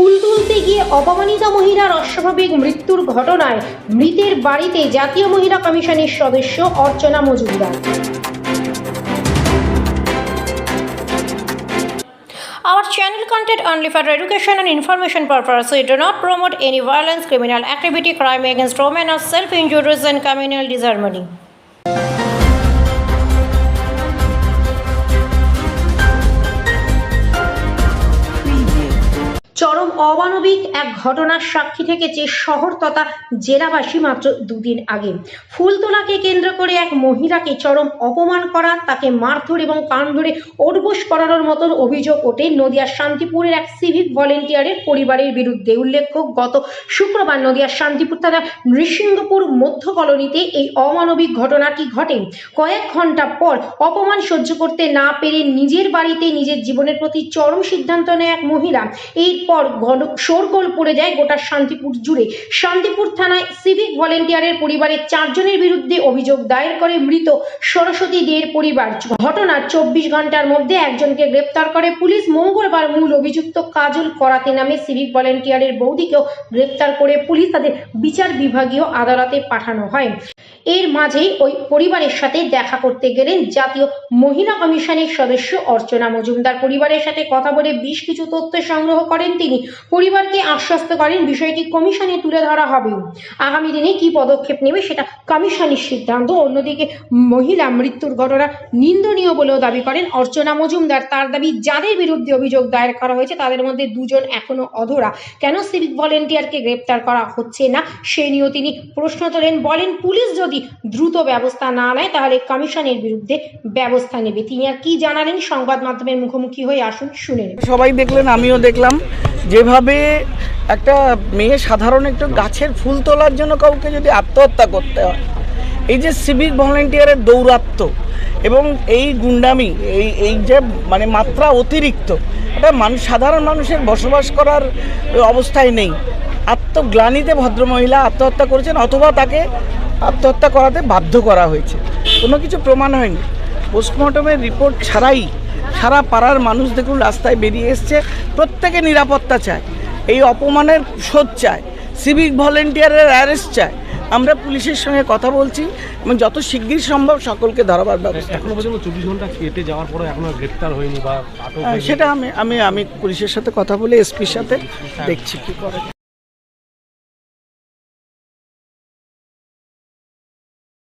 ফুল তুলতে গিয়ে অপমানিত মহিলার অস্বাভাবিক মৃত্যুর ঘটনায় মৃতের বাড়িতে জাতীয় মহিলা কমিশনের সদস্য অর্চনা Majumdar channel content only for education and information purpose. We do not promote any violence, criminal activity, crime against women, or self-injuries and communal disharmony. অমানবিক এক ঘটনার সাক্ষী থেকেছে শহর তথা জেলাবাসী মাত্র দুদিন আগে। ফুলতোলাকে কেন্দ্র করে এক মহিলাকে চরম অপমান করা, তাকে মারধর এবং কান ধরে ওঠবোস করানোর মতন অভিযোগ ওঠে নদিয়ার শান্তিপুরের এক সিভিক ভলেন্টিয়ারের পরিবারের বিরুদ্ধে। উল্লেখ্য, গত শুক্রবার নদিয়ার শান্তিপুর থানা নৃসিংহপুর মধ্য কলোনিতে এই অমানবিক ঘটনাটি ঘটে। কয়েক ঘণ্টা পর অপমান সহ্য করতে না পেরে নিজের বাড়িতে নিজের জীবনের প্রতি চরম সিদ্ধান্ত নেয় এক মহিলা। এরপর শোরগোল পড়ে যায় গোটা শান্তিপুর জুড়ে। শান্তিপুর থানায় সিভিক ভলেন্টিয়ারের পরিবারের চারজনের বিরুদ্ধে অভিযোগ দায়ের করে মৃত সরস্বতী দেয়ের পরিবার। ঘটনার চব্বিশ ঘণ্টার মধ্যে একজনকে গ্রেপ্তার করে পুলিশ মঙ্গলবার মূল অভিযুক্ত কাজল করাতে নামে সিভিক ভলেন্টিয়ারের বৌদিকেও গ্রেপ্তার করে পুলিশ তাদের বিচার বিভাগীয় আদালতে পাঠানো হয়। এর মাঝেই ওই পরিবারের সাথে দেখা করতে গেলেন জাতীয় মহিলা কমিশনের সদস্য অর্চনা মজুমদার। পরিবারের সাথে কথা বলে বেশ কিছু তথ্য সংগ্রহ করেন তিনি। পরিবারকে আশ্বস্ত করেন বিষয়টি কমিশনে তুলে ধরা হবে আগামী দিনে কি পদক্ষেপ নেবে সেটা কমিশনের সিদ্ধান্ত। অন্যদিকে মহিলা মৃত্যুর ঘটনা নিন্দনীয় বলেও দাবি করেন অর্চনা মজুমদার। তার দাবি, যাদের বিরুদ্ধে অভিযোগ দায়ের করা হয়েছে তাদের মধ্যে দুজন এখনও অধরা। কেন সিভিক ভলেন্টিয়ারকে গ্রেপ্তার করা হচ্ছে না, সে নিয়েও তিনি প্রশ্ন তোলেন। বলেন, পুলিশ দ্রুত ব্যবস্থা না নেয়, তাহলে কমিশনের বিরুদ্ধে ব্যবস্থা নেবে। তিনি আর কি জানালেন? সংবাদ মাধ্যমের মুখোমুখি হয়ে আসুন, শুনে সবাই দেখলেন, আমিও দেখলাম। যেভাবে একটা মেয়ে সাধারণ একটু গাছের ফুল তোলার জন্য কাউকে যদি আত্মহত্যা করতে হয়, এই যে সিভিক ভলেন্টিয়ারের দৌরাত্ম্য এবং এই গুন্ডামি, এই এই যে মানে মাত্রা অতিরিক্ত এটা মানুষ সাধারণ মানুষের বসবাস করার অবস্থায় নেই। আত্মগ্লানিতে ভদ্রমহিলা আত্মহত্যা করেছেন, অথবা তাকে আত্মহত্যা করাতে বাধ্য করা হয়েছে। কোনো কিছু প্রমাণ হয়নি। পোস্টমর্টমের রিপোর্ট ছাড়াই সারা পাড়ার মানুষ দেখুন রাস্তায় বেরিয়ে এসছে প্রত্যেকে নিরাপত্তা চায় এই অপমানের শোধ চায় সিভিক ভলেন্টিয়ারের অ্যারেস্ট চায়। আমরা পুলিশের সঙ্গে কথা বলছি এবং যত শিগগির সম্ভব সকলকে ধরাবার ব্যবস্থা এখনও পর্যন্ত চব্বিশ ঘণ্টা কেটে যাওয়ার পরে এখনও গ্রেপ্তার হয়নি বা হ্যাঁ। সেটা আমি আমি আমি পুলিশের সাথে কথা বলে এসপির সাথে দেখছি কি করে।